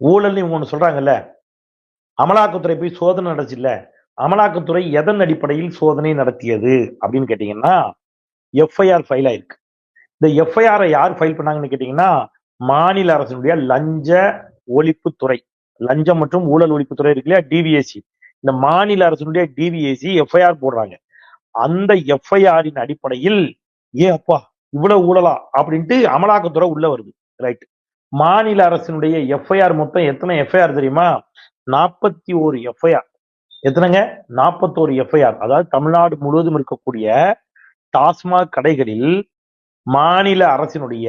ஊழல்னு இவங்க ஒன்று சொல்கிறாங்கல்ல அமலாக்கத்துறை போய் சோதனை நடத்தில அமலாக்கத்துறை எதன் அடிப்படையில் சோதனை நடத்தியது? அப்படின்னு கேட்டிங்கன்னா எஃப்ஐஆர் ஃபைல் ஆயிருக்கு. இந்த எஃப்ஐஆரை யார் ஃபைல் பண்ணாங்கன்னு கேட்டிங்கன்னா மாநில அரசினுடைய லஞ்ச ஒழிப்புத்துறை. லஞ்சம் மற்றும் ஊழல் ஒழிப்புத்துறை இருக்கு இல்லையா? டிவிஎஸ்சி இந்த மாநில அரசினுடைய டிவிஎஸ்சி எஃப்ஐஆர் போடுறாங்க. அந்த எஃப்ஐஆரின் அடிப்படையில் ஏ அப்பா இவ்வளவு ஊழலா? அப்படின்ட்டு அமலாக்கத்துறை உள்ள வருது. ரைட் மாநில அரசினுடைய எஃப்ஐஆர் மொத்தம் எத்தனை எஃப்ஐஆர் தெரியுமா? நாற்பத்தி ஓரு எஃப்ஐஆர் எத்தனைங்க? நாற்பத்தோரு எஃப்ஐஆர் அதாவது தமிழ்நாடு முழுவதும் இருக்கக்கூடிய டாஸ்மாக் கடைகளில் மாநில அரசினுடைய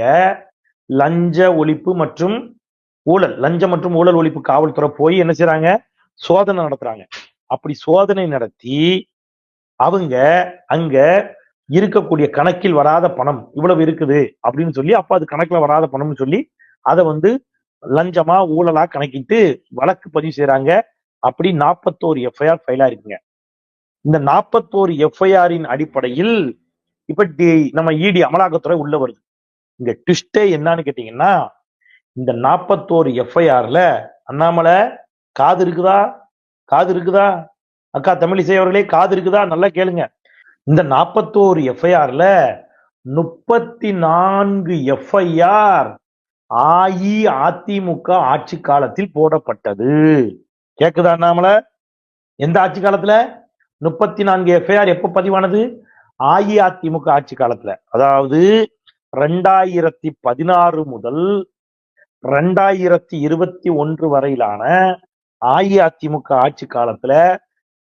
லஞ்ச ஒழிப்பு மற்றும் ஊழல் லஞ்சம் மற்றும் ஊழல் ஒழிப்பு காவல்துறை போய் என்ன செய்யறாங்க சோதனை நடத்துறாங்க. அப்படி சோதனை நடத்தி அவங்க அங்க இருக்கக்கூடிய கணக்கில் வராத பணம் இவ்வளவு இருக்குது அப்படின்னு சொல்லி அப்ப அது கணக்குல வராத பணம்னு சொல்லி அதை வந்து லஞ்சமா ஊழலா கணக்கிட்டு வழக்கு பதிவு செய்யறாங்க அப்படி நாற்பத்தோரு எஃப்ஐஆர் ஃபைலா இருக்குங்க. இந்த நாற்பத்தோரு எஃப்ஐஆரின் அடிப்படையில் இப்ப டி- நம்ம இடி அமலாக்கத்துறை உள்ள வருது. இங்க ட்விஸ்டே என்னன்னு கேட்டீங்கன்னா இந்த நாற்பத்தோரு எஃப்ஐஆர்ல அண்ணாமலை காது இருக்குதா? காது இருக்குதா? அக்கா தமிழிசை அவர்களே காது இருக்குதா? நல்லா கேளுங்க. இந்த நாற்பத்தோரு எஃப்ஐஆர்ல முப்பத்தி நான்கு எஃப்ஐஆர் அஇஅதிமுக ஆட்சி காலத்தில் போடப்பட்டது. கேக்குதா அண்ணாமலை? எந்த ஆட்சி காலத்துல? முப்பத்தி நான்கு எஃப்ஐஆர் எப்ப பதிவானது? அஇஅதிமுக ஆட்சி காலத்துல. அதாவது ரெண்டாயிரத்தி பதினாறு முதல் ரெண்டாயிரத்தி இருபத்தி ஒன்று வரையிலான அஇஅதிமுக ஆட்சி காலத்துல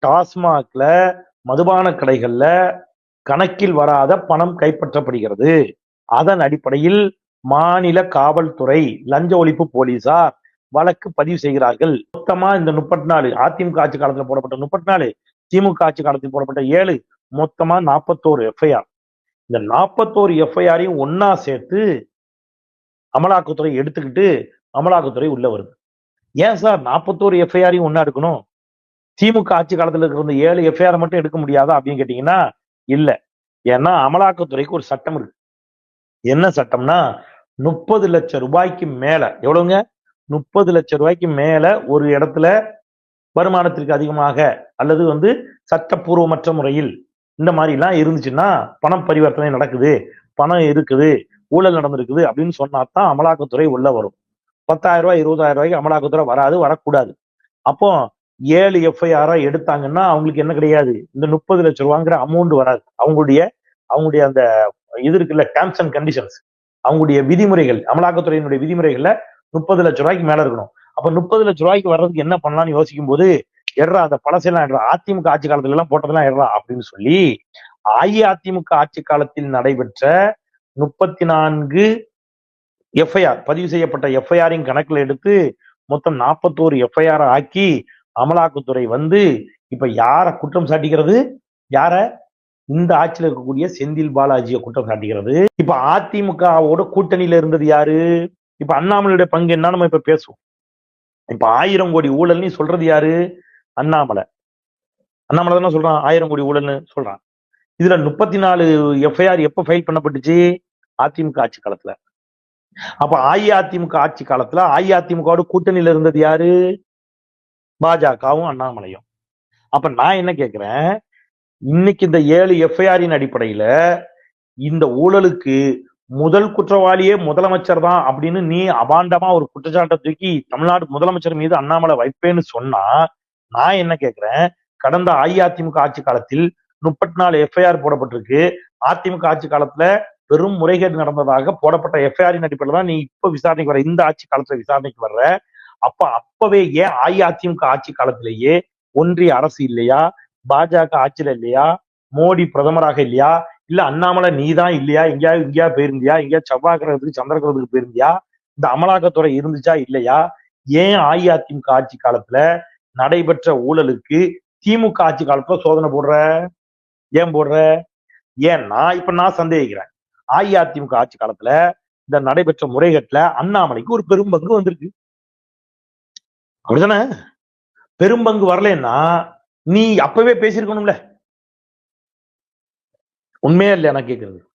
டாஸ்மாக்ல மதுபான கடைகள்ல கணக்கில் வராத பணம் கைப்பற்றப்படுகிறது. அதன் அடிப்படையில் மாநில காவல்துறை லஞ்ச ஒழிப்பு போலீசார் வழக்கு பதிவு செய்கிறார்கள். மொத்தமா இந்த முப்பத்தி நாலு அதிமுக ஆட்சி காலத்துல போடப்பட்ட முப்பத்தி நாலு திமுக ஆட்சி காலத்தில் போடப்பட்ட ஏழு மொத்தமா நாற்பத்தோரு எஃப்ஐஆர் இந்த நாற்பத்தோரு எஃப்ஐஆரையும் ஒன்னா சேர்த்து அமலாக்கத்துறை எடுத்துக்கிட்டு அமலாக்கத்துறை உள்ள வருது. ஏன் சார் நாற்பத்தோரு எஃப்ஐஆரையும் ஒன்னா எடுக்கணும்? திமுக ஆட்சி காலத்துல இருக்கிற இந்த ஏழு எஃப்ஐஆர் மட்டும் எடுக்க முடியாதா அப்படின்னு கேட்டீங்கன்னா இல்ல. ஏன்னா அமலாக்கத்துறைக்கு ஒரு சட்டம் இருக்கு. என்ன சட்டம்னா முப்பது லட்சம் ரூபாய்க்கு மேல. எவ்வளவுங்க? முப்பது லட்சம் ரூபாய்க்கு மேல ஒரு இடத்துல வருமானத்திற்கு அதிகமாக அல்லது வந்து சட்டப்பூர்வமற்ற முறையில் இந்த மாதிரி எல்லாம் இருந்துச்சுன்னா பணம் பரிவர்த்தனை நடக்குது. பணம் இருக்குது. ஊழல் நடந்திருக்குது அப்படின்னு சொன்னா தான் அமலாக்கத்துறை உள்ள வரும். பத்தாயிரம் ரூபாய் இருபதாயிரம் ரூபாய்க்கு அமலாக்கத்துறை வராது வரக்கூடாது. அப்போ ஏழு எஃப்ஐஆரா எடுத்தாங்கன்னா அவங்களுக்கு என்ன கிடையாது? இந்த முப்பது லட்சம் ரூபாங்கிற அமௌண்ட் வராது. அவங்களுடைய அவங்களுடைய அந்த இது இருக்குல்ல டேர்ம்ஸ் அண்ட் கண்டிஷன்ஸ் அவங்களுடைய விதிமுறைகள் அமலாக்கத்துறையினுடைய விதிமுறைகள்ல முப்பது லட்ச ரூபாய்க்கு மேல இருக்கணும். அப்ப முப்பது லட்ச ரூபாய்க்கு வர்றதுக்கு என்ன பண்ணலாம்னு யோசிக்கும் போது எட்ரா அந்த பழசெல்லாம் எட்ரா அதிமுக ஆட்சி காலத்துல எல்லாம் போட்டதெல்லாம் எட்ரா அப்படின்னு சொல்லி அஇஅதிமுக ஆட்சி காலத்தில் நடைபெற்ற முப்பத்தி நான்கு எஃப்ஐஆர் பதிவு செய்யப்பட்ட எஃப்ஐஆரின் கணக்குல எடுத்து மொத்தம் நாற்பத்தோரு எஃப்ஐஆர் ஆக்கி அமலாக்கத்துறை வந்து இப்ப யார குற்றம் சாட்டிக்கிறது? யார? இந்த ஆட்சியில் இருக்கக்கூடிய செந்தில் பாலாஜியை குற்றம் சாட்டுகிறது. இப்ப அதிமுகவோட கூட்டணியில இருந்தது யாரு? இப்ப அண்ணாமலையுடைய பங்கு என்ன? நம்ம இப்ப பேசுவோம். இப்ப ஆயிரம் கோடி ஊழல்னு சொல்றது யாரு? அண்ணாமலை. அண்ணாமலை தானே சொல்றான் ஆயிரம் கோடி ஊழல்னு சொல்றான். இதுல முப்பத்தி நாலு எஃப்ஐஆர் எப்ப ஃபைல் பண்ணப்பட்டுச்சு? அதிமுக ஆட்சி காலத்துல. அப்ப அஇஅதிமுக ஆட்சி காலத்துல அஇஅதிமுகவோட கூட்டணியில இருந்தது யாரு? பாஜகவும் அண்ணாமலையும். அப்ப நான் என்ன கேக்குறேன்? இன்னைக்கு இந்த ஏழு எஃப்ஐஆரின் அடிப்படையில இந்த ஊழலுக்கு முதல் குற்றவாளியே முதலமைச்சர் தான் அப்படின்னு நீ அபாண்டமா ஒரு குற்றச்சாட்டை தூக்கி தமிழ்நாடு முதலமைச்சர் மீது அண்ணாமலை வைப்பேன்னு சொன்னா நான் என்ன கேக்குறேன்? கடந்த அஇஅதிமுக ஆட்சி காலத்தில் முப்பத்தி நாலு எஃப்ஐஆர் போடப்பட்டிருக்கு. அதிமுக ஆட்சி காலத்துல பெரும் முறைகேடு நடந்ததாக போடப்பட்ட எஃப்ஐஆரின் அடிப்படையில் தான் நீ இப்ப விசாரணைக்கு வர இந்த ஆட்சி காலத்துல விசாரணைக்கு வர்ற. அப்ப அப்பவே ஏன் அஇஅதிமுக ஆட்சி காலத்திலேயே ஒன்றிய அரசு இல்லையா? பாஜக ஆட்சியில இல்லையா? மோடி பிரதமராக இல்லையா? இல்ல அண்ணாமலை நீதான் இல்லையா? எங்கேயாவது எங்கேயா போயிருந்தியா? எங்கேயா செவ்வாய் கிரகத்துக்கு சந்திர கிரகத்துக்கு போயிருந்தியா? இந்த அமலாக்கத்துறை இருந்துச்சா இல்லையா? ஏன் அஇஅதிமுக ஆட்சி காலத்துல நடைபெற்ற ஊழலுக்கு திமுக ஆட்சி காலத்துல சோதனை போடுற? ஏன் போடுற? ஏன்னா இப்ப நான் சந்தேகிக்கிறேன். அஇஅதிமுக ஆட்சி காலத்துல இந்த நடைபெற்ற முறைகட்டுல அண்ணாமலைக்கு ஒரு பெரும் பங்கு வந்திருக்கு. அப்படிதானே பெரும்பங்கு வரலன்னா நீ அப்பவே பேசியிருக்கணும்ல. உண்மையா இல்லையா நான் கேட்கறது